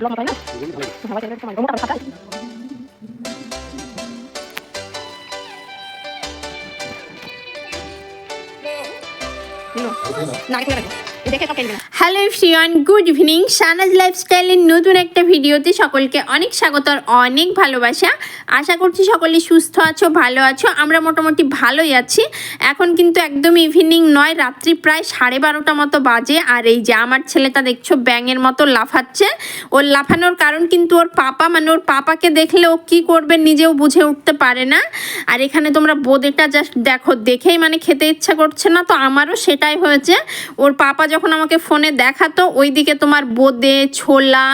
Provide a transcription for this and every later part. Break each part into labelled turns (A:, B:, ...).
A: Blog মতো হয় না সবাই ছেড়ে তোমার মোটা কথা
B: হ্যালো ফ্রিয়ান গুড ইভিনিং সানাজ লাইফস্টাইলের নতুন একটা ভিডিওতে সকলকে অনেক স্বাগত অনেক ভালোবাসা। আশা করছি সকলে সুস্থ আছো, ভালো আছো। আমরা মোটামুটি ভালোই আছি। এখন কিন্তু একদম ইভিনিং নয়, রাত্রি প্রায় সাড়ে বারোটা মতো বাজে। আর এই যে আমার ছেলেটা দেখছ, ব্যাঙের মতো লাফাচ্ছে। ওর লাফানোর কারণ কিন্তু ওর পাপা মানে ওর পাপাকে দেখলে ও কী করবে নিজেও বুঝে উঠতে পারে না। আর এখানে তোমরা বোদেটা জাস্ট দেখো, দেখেই মানে খেতে ইচ্ছা করছে না। তো আমারও সেটাই হয়েছে। ওর পাপা যখন আমাকে ফোনে দেখাতো, ওইদিকে তোমার বোদে, ছোলা,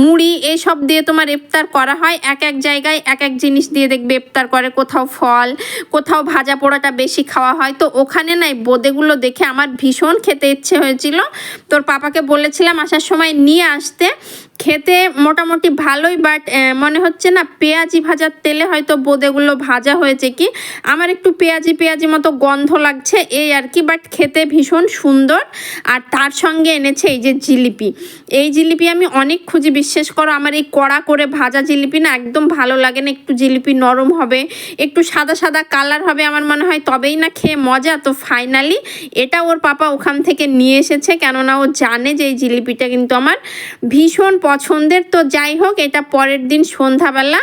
B: মুড়ি এসব দিয়ে তোমার ইফতার করা হয়। এক এক জায়গায় এক এক জিনিস দিয়ে দেখবে ইফতার করে, কোথাও ফল, কোথাও ভাজা পোড়াটা বেশি খাওয়া হয়। তো ওখানে নাই বোদেগুলো দেখে আমার ভীষণ খেতে ইচ্ছে হয়েছিল। তোর পাপাকে বলেছিলাম আসার সময় নিয়ে আসতে। খেতে মোটামুটি ভালোই বাট মনে হচ্ছে না পেঁয়াজি ভাজার তেলে হয়তো বোঁদেগুলো ভাজা হয়েছে কি? আমার একটু পেঁয়াজি পেঁয়াজি মতো গন্ধ লাগছে, এই আর কি বাট খেতে ভীষণ সুন্দর। আর তার সঙ্গে এনেছে এই যে জিলিপি। এই জিলিপি আমি অনেক খুঁজি, বিশ্বাস করো আমার এই কড়া করে ভাজা জিলিপি না একদম ভালো লাগে না। একটু জিলিপি নরম হবে, একটু সাদা সাদা কালার হবে আমার মনে হয়, তবেই না খেয়ে মজা। তো ফাইনালি এটা ওর পাপা ওখান থেকে নিয়ে এসেছে, কেননা ও জানে যে এই জিলিপিটা কিন্তু আমার ভীষণ পছন্দের। তো যাই হোক, এটা পরের দিন সন্ধ্যাবেলা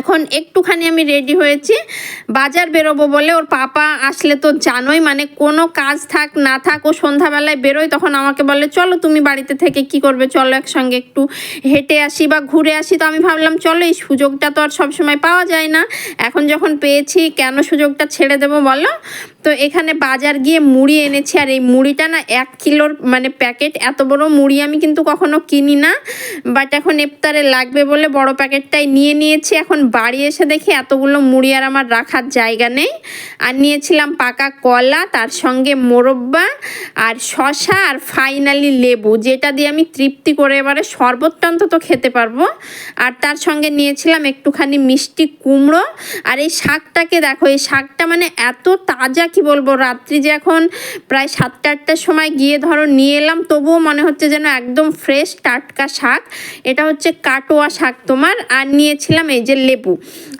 B: এখন একটুখানি আমি রেডি হয়েছি। বাজার বেরোবো বলে ওর পাপা আসলে তো জানোই মানে কোনো কাজ থাক না থাক, ও সন্ধ্যাবেলায় বেরোয়, তখন আমাকে বলে, চলো তুমি বাড়িতে থেকে কি করবে? চলো একসঙ্গে একটু হেঁটে আসি বা ঘুরে আসি। তো আমি ভাবলাম, চলো, এই সুযোগটা তো আর সবসময় পাওয়া যায় না। এখন যখন পেয়েছি, কেন সুযোগটা ছেড়ে দেবো বলো? তো এখানে বাজার গিয়ে মুড়ি এনেছি, আর এই মুড়িটা না এক কিলোর মানে প্যাকেট, এত বড় মুড়ি আমি কিন্তু কখনো কিনি না। বাট এখন ইফতারে লাগবে বলে বড় প্যাকেটটাই নিয়ে নিয়েছি। এখন বাড়ি এসে দেখি এতগুলো মুড়ি আর আমার রাখার জায়গা নেই। আর নিয়েছিলাম পাকা কলা, তার সঙ্গে মোরব্বা আর শশা আর ফাইনালি লেবু, যেটা দিয়ে আমি তৃপ্তি করে এবারে শরবতটা অন্তত খেতে পারব। আর তার সঙ্গে নিয়েছিলাম একটুখানি মিষ্টি কুমড়ো। আর এই শাকটাকে দেখো, এই শাকটা মানে এত তাজা কি বলব, রাত্রি যে এখন প্রায় সাতটা আটটার সময় গিয়ে ধরো নিয়ে এলাম, তবুও মনে হচ্ছে যেন একদম ফ্রেশ টাটকা শাক। এটা হচ্ছে কাটোয়া শাক তোমার। আর নিয়েছিলাম এই যে লেবু।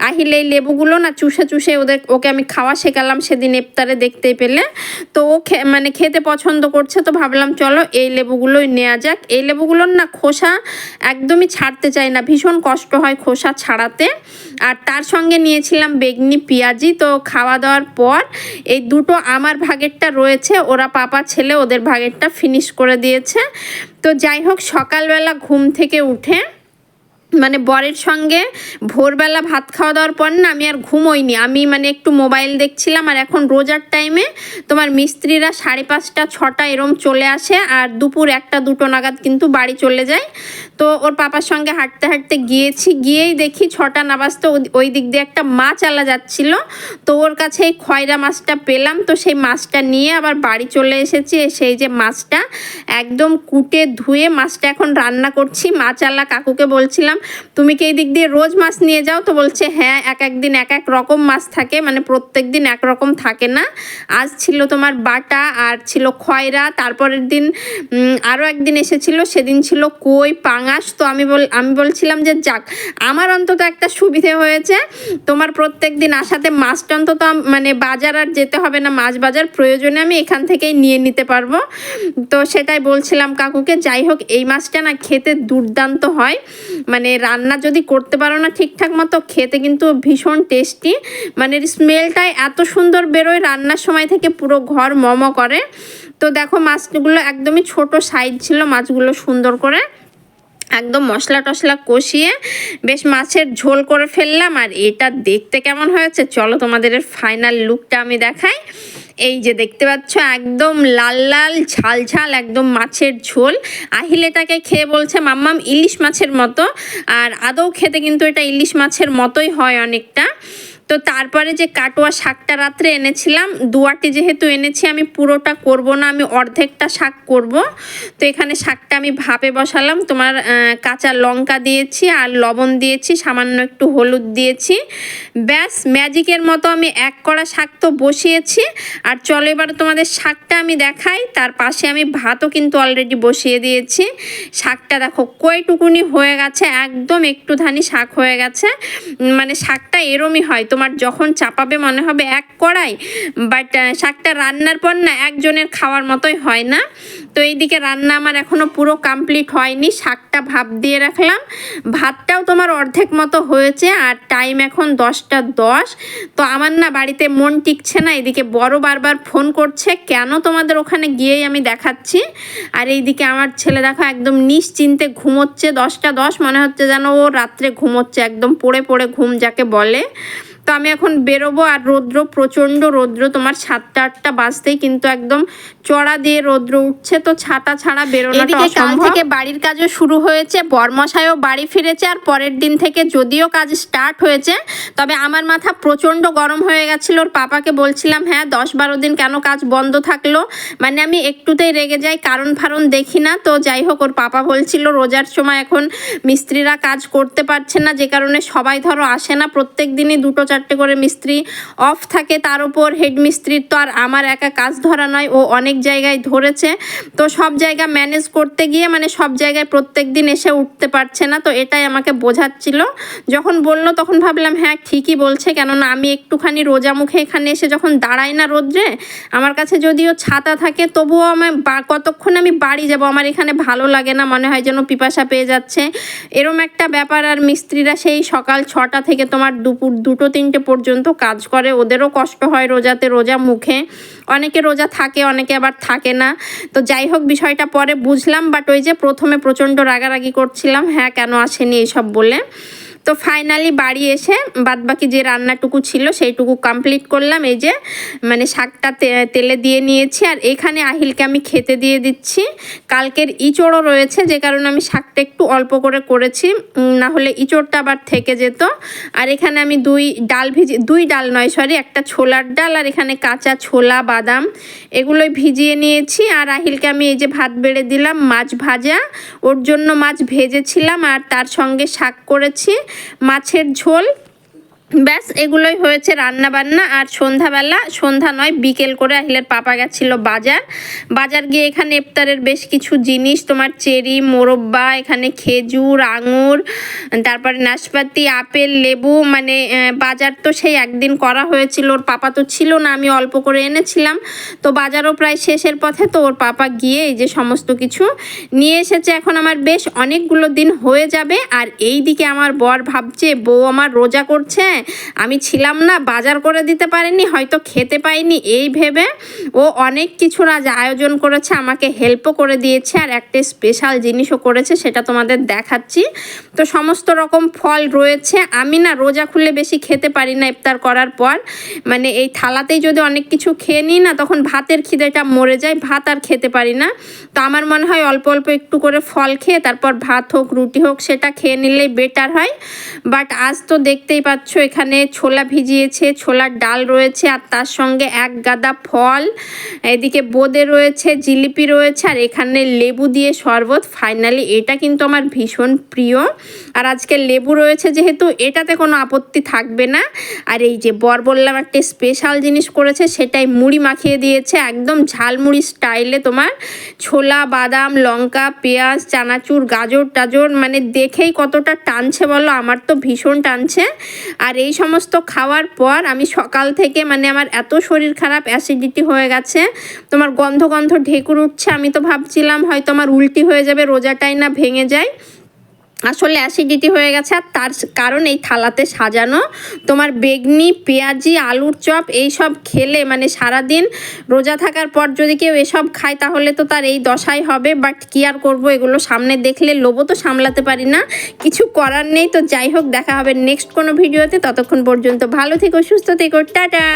B: আহিলে এই লেবুগুলো না চুষে চুষে ওদের, ওকে আমি খাওয়া শেখালাম সেদিন ইফতারে দেখতেই পেলে। তো ও মানে খেতে পছন্দ করছে, তো ভাবলাম চলো এই লেবুগুলোই নেওয়া যাক। এই লেবুগুলোর না খোসা একদমই ছাড়তে চাই না, ভীষণ কষ্ট হয় খোসা ছাড়াতে। আর তার সঙ্গে নিয়েছিলাম বেগনি পেঁয়াজি, তো খাওয়া দাওয়ার পর এই দুটো আমার ভাগেরটা রয়েছে, ওরা পাপা ছেলে ওদের ভাগেরটা ফিনিশ করে দিয়েছে। তো যাই হোক, সকালবেলা ঘুম থেকে উঠে মানে বরের সঙ্গে ভোরবেলা ভাত খাওয়া দাওয়ার পর না আমি আর ঘুমোইনি। আমি মানে একটু মোবাইল দেখছিলাম আর এখন রোজার টাইমে তোমার মিস্ত্রিরা সাড়ে পাঁচটা, ছটা এরম চলে আসে আর দুপুর একটা, দুটো নাগাদ কিন্তু বাড়ি চলে যায়। তো ওর পাপার সঙ্গে হাঁটতে হাঁটতে গিয়েছি, গিয়েই দেখি ছটা নাবাজতে ওই দিক দিয়ে একটা মাছ আলা যাচ্ছিল। তো ওর কাছে এই খয়রা মাছটা পেলাম, তো সেই মাছটা নিয়ে আবার বাড়ি চলে এসেছি। সেই যে মাছটা একদম কুটে ধুয়ে মাছটা এখন রান্না করছি। মাছ আলা কাকুকে বলছিলাম, তুমি কি এই দিক দিয়ে রোজ মাছ নিয়ে যাও? তো বলছে হ্যাঁ এক এক দিন এক এক রকম মাছ থাকে মানে প্রত্যেক দিন একরকম থাকে না। আজ ছিল তোমার বাটা, আর ছিল খয়রা, তারপরের দিন আরও একদিন এসেছিল, সেদিন ছিল কই পাঙাশ তো আমি বল, আমি বলছিলাম যে যাক, আমার অন্তত একটা সুবিধে হয়েছে। তোমার প্রত্যেক দিন আসাতে মাছটা অন্তত মানে বাজার আর যেতে হবে না, মাছ বাজার প্রয়োজনে আমি এখান থেকেই নিয়ে নিতে পারব। তো সেটাই বলছিলাম কাকুকে, যাই হোক, এই মাছটা না খেতে দুর্দান্ত হয়। মানে রান্না যদি করতে পারো না ঠিকঠাক মতো, খেতে কিন্তু ভীষণ টেস্টি। মানে স্মেলটাই এত সুন্দর বেরোয়, রান্নার সময় থেকে পুরো ঘর মম করে। তো দেখো, মাছগুলো একদমই ছোট সাইজ ছিল, মাছগুলো সুন্দর করে। একদম মশলা টশলা কষিয়ে বেশ মাছের ঝোল করে ফেললাম, আর এটা দেখতে কেমন হয়েছে? চলো তোমাদের ফাইনাল লুকটা আমি দেখাই। এই যে দেখতে পাচ্ছ, একদম লাল লাল, ঝাল ঝাল, একদম মাছের ঝোল। আহিলেটাকে খেয়ে বলছে মাম্মাম, ইলিশ মাছের মতো। আর আদৌ খেতে কিন্তু এটা ইলিশ মাছের মতোই হয় অনেকটা। তো তারপরে যে কাটোয়া শাকটা রাত্রে এনেছিলাম দুয়াটি যেহেতু এনেছি, আমি পুরোটা করব না, আমি অর্ধেকটা শাক করব। তো এখানে শাকটা আমি ভাপে বসালাম, তোমার কাঁচা লঙ্কা দিয়েছি আর লবণ দিয়েছি, সামান্য একটু হলুদ দিয়েছি। ব্যাস, ম্যাজিকের মতো আমি এক কড়া শাক তো বসিয়েছি। আর চলো এবার তোমাদের শাকটা আমি দেখাই, তার পাশে আমি ভাতও কিন্তু অলরেডি বসিয়ে দিয়েছি। শাকটা দেখো কয়টুকুনি হয়ে গেছে, একদম একটুখানি শাক হয়ে গেছে। মানে শাকটা এরমই হয়, তোমার যখন চাপাবে মনে হবে এক কড়াই বাট শাকটা রান্নার পর না একজনের খাওয়ার মতোই হয় না। তো এইদিকে রান্না আমার এখনও পুরো কমপ্লিট হয়নি, শাকটা ভাপ দিয়ে রাখলাম। ভাতটাও তোমার অর্ধেক মতো হয়েছে আর টাইম এখন দশটা দশ। তো আমার না বাড়িতে মন টিকছে না, এদিকে বড় বারবার ফোন করছে, কেন তোমাদের ওখানে গিয়েই আমি দেখাচ্ছি? আর এইদিকে আমার ছেলে দেখো একদম নিশ্চিন্তে ঘুমোচ্ছে, দশটা দশ মনে হচ্ছে যেন ও রাত্রে ঘুমোচ্ছে, একদম পড়ে পড়ে ঘুম যাকে বলে। তো আমি এখন বেরোবো আর রৌদ্র প্রচণ্ড রৌদ্র। তোমার সাতটা আটটা বাজতেই কিন্তু একদম চড়া দিয়ে রৌদ্র উঠছে। তো ছাতা ছাড়া বেরোনোটা
A: কাল
B: থেকে বাড়ির কাজও শুরু হয়েছে বরমশাইও বাড়ি ফিরেছে আর পরের দিন থেকে যদিও কাজ স্টার্ট হয়েছে তবে আমার মাথা প্রচণ্ড গরম হয়ে গেছিল। ওর পাপাকে বলছিলাম হ্যাঁ দশ বারো দিন কেন কাজ বন্ধ থাকল? মানে আমি একটুতেই রেগে যাই কারণ ফারণ দেখি না। তো যাই হোক ওর পাপা বলছিল রোজার সময় এখন মিস্ত্রিরা কাজ করতে পারছে না যে কারণে সবাই ধরো আসে না প্রত্যেক দিনই দুটো চারটে করে মিস্ত্রি অফ থাকে। তার উপর হেড মিস্ত্রির তো আর আমার একা কাজ ধরা নয়, ও অনেক জায়গায় ধরেছে। তো সব জায়গা ম্যানেজ করতে গিয়ে মানে সব জায়গায় প্রত্যেক দিন এসে উঠতে পারছে না। তো এটাই আমাকে বোঝাচ্ছিল। যখন বলল তখন ভাবলাম হ্যাঁ ঠিকই বলছে। কেননা আমি একটুখানি রোজা মুখে এখানে এসে যখন দাঁড়াই না রোদ্রে, আমার কাছে যদিও ছাতা থাকে, তবুও আমার কতক্ষণ আমি বাড়ি যাব? আমার এখানে ভালো লাগে না। মনে হয় যেন পিপাসা পেয়ে যাচ্ছে। এরম একটা ব্যাপার আর মিস্ত্রিরা সেই সকাল ছটা থেকে তোমার দুপুর দুটো তিনটে পর্যন্ত কাজ করে। ওদেরও কষ্ট হয় রোজাতে। রোজা মুখে। অনেকে রোজা থাকে, অনেকে আবার থাকে না। তো যাই হোক, বিষয়টা পরে বুঝলাম বাট ওই যে প্রথমে প্রচণ্ড রাগারাগি করছিলাম হ্যাঁ কেন আসেনি এইসব বলে। তো ফাইনালি বাড়ি এসে বাদবাকি যে রান্নাটুকু ছিল সেইটুকু কমপ্লিট করলাম। এই যে মানে শাকটা তেলে দিয়ে নিয়েছি আর এখানে আহিলকে আমি খেতে দিয়ে দিচ্ছি। কালকের ইঁচড়ও রয়েছে, যে কারণে আমি শাকটা একটু অল্প করে করেছি। না হলে ইঁচড়টা আবার থেকে যেত। আর এখানে আমি দুই ডাল ভিজি, দুই ডাল নয় সরি একটা ছোলার ডাল আর এখানে কাঁচা ছোলা, বাদাম এগুলোই ভিজিয়ে নিয়েছি। আর আহিলকে আমি এই যে ভাত বেড়ে দিলাম, মাছ ভাজা। ওর জন্য মাছ ভেজেছিলাম আর তার সঙ্গে শাক করেছি। মাছের ঝোল ব্যাস, এগুলোই হয়েছে রান্না বান্না আর সন্ধ্যাবেলা। সন্ধ্যা নয়, বিকেল করে আহিলের পাপা গেছিল বাজার। বাজার গিয়ে এখানে ইফতারের বেশ কিছু জিনিস, তোমার চেরি, মোরব্বা, এখানে খেজুর, আঙুর, তারপরে নাশপাতি, আপেল, লেবু মানে বাজার তো সেই একদিন করা হয়েছিল। ওর পাপা তো ছিল না, আমি অল্প করে এনেছিলাম। তো বাজারও প্রায় শেষের পথে, তো ওর পাপা গিয়ে এই যে সমস্ত কিছু নিয়ে এসেছে। এখন আমার বেশ অনেকগুলো দিন হয়ে যাবে। আর এই দিকে আমার বর ভাবছে, বউ আমার রোজা করছে আমি ছিলাম না, বাজার করে দিতে পারিনি, হয়তো খেতে পাইনি, এই ভেবে ও অনেক কিছুর আজ আয়োজন করেছে, আমাকে হেল্পও করে দিয়েছে আর একটা স্পেশাল জিনিসও করেছে, সেটা তোমাদের দেখাচ্ছি। তো সমস্ত রকম ফল রয়েছে, আমি না রোজা খুলে বেশি খেতে পারি না ইফতার করার পর। মানে এই থালাতেই যদি অনেক কিছু খেয়ে নিই না, তখন ভাতের খিদেটা মরে যায়, ভাত আর খেতে পারি না। তো আমার মনে হয় অল্প অল্প একটু করে ফল খেয়ে, তারপর ভাত হোক, রুটি হোক, সেটা খেয়ে নিলেই বেটার হয়। বাট আজ তো দেখতেই পাচ্ছ এখানে ছোলা ভিজিয়েছে, ছোলার ডাল রয়েছে আর তার সঙ্গে এক গাদা ফল, এদিকে বোঁদে রয়েছে, জিলিপি রয়েছে আর এখানে লেবু দিয়ে শরবত। ফাইনালি এটা কিন্তু আমার ভীষণ প্রিয়। আর আজকে লেবু রয়েছে যেহেতু, এটাতে কোনো আপত্তি থাকবে না। আর এই যে বর বললাম একটা স্পেশাল জিনিস করেছে, সেটাই মুড়ি মাখিয়ে দিয়েছে। একদম ঝালমুড়ি স্টাইলে তোমার। ছোলা, বাদাম, লঙ্কা, পেঁয়াজ, চানাচুর, গাজর, টাজর মানে দেখেই কতটা টানছে বলো, আমার তো ভীষণ টানছে। আর এই সমস্ত খাওয়ার পর আমি সকাল থেকে মানে আমার এত শরীর খারাপ অ্যাসিডিটি হয়ে গেছে, তোমার গন্ধ গন্ধ ঢেকুর উঠছে, আমি তো ভাবছিলাম হয়তো আমার উল্টি হয়ে যাবে, রোজাটাই না ভেঙে যায়। আসলে অ্যাসিডিটি হয়ে গেছে আর তার কারণ এই থালাতে সাজানো। তোমার বেগনি, পেঁয়াজি, আলুর চপ এই সব খেলে মানে সারাদিন রোজা থাকার পর যদি কেউ এসব খায় তাহলে তো তার এই দশাই হবে। বাট কি আর করব এগুলো সামনে দেখলে লোভও তো সামলাতে পারি না। কিছু করার নেই তো যাই হোক দেখা হবে নেক্সট কোনো ভিডিওতে। ততক্ষণ পর্যন্ত ভালো থেকো, সুস্থ থেকো, টাটা!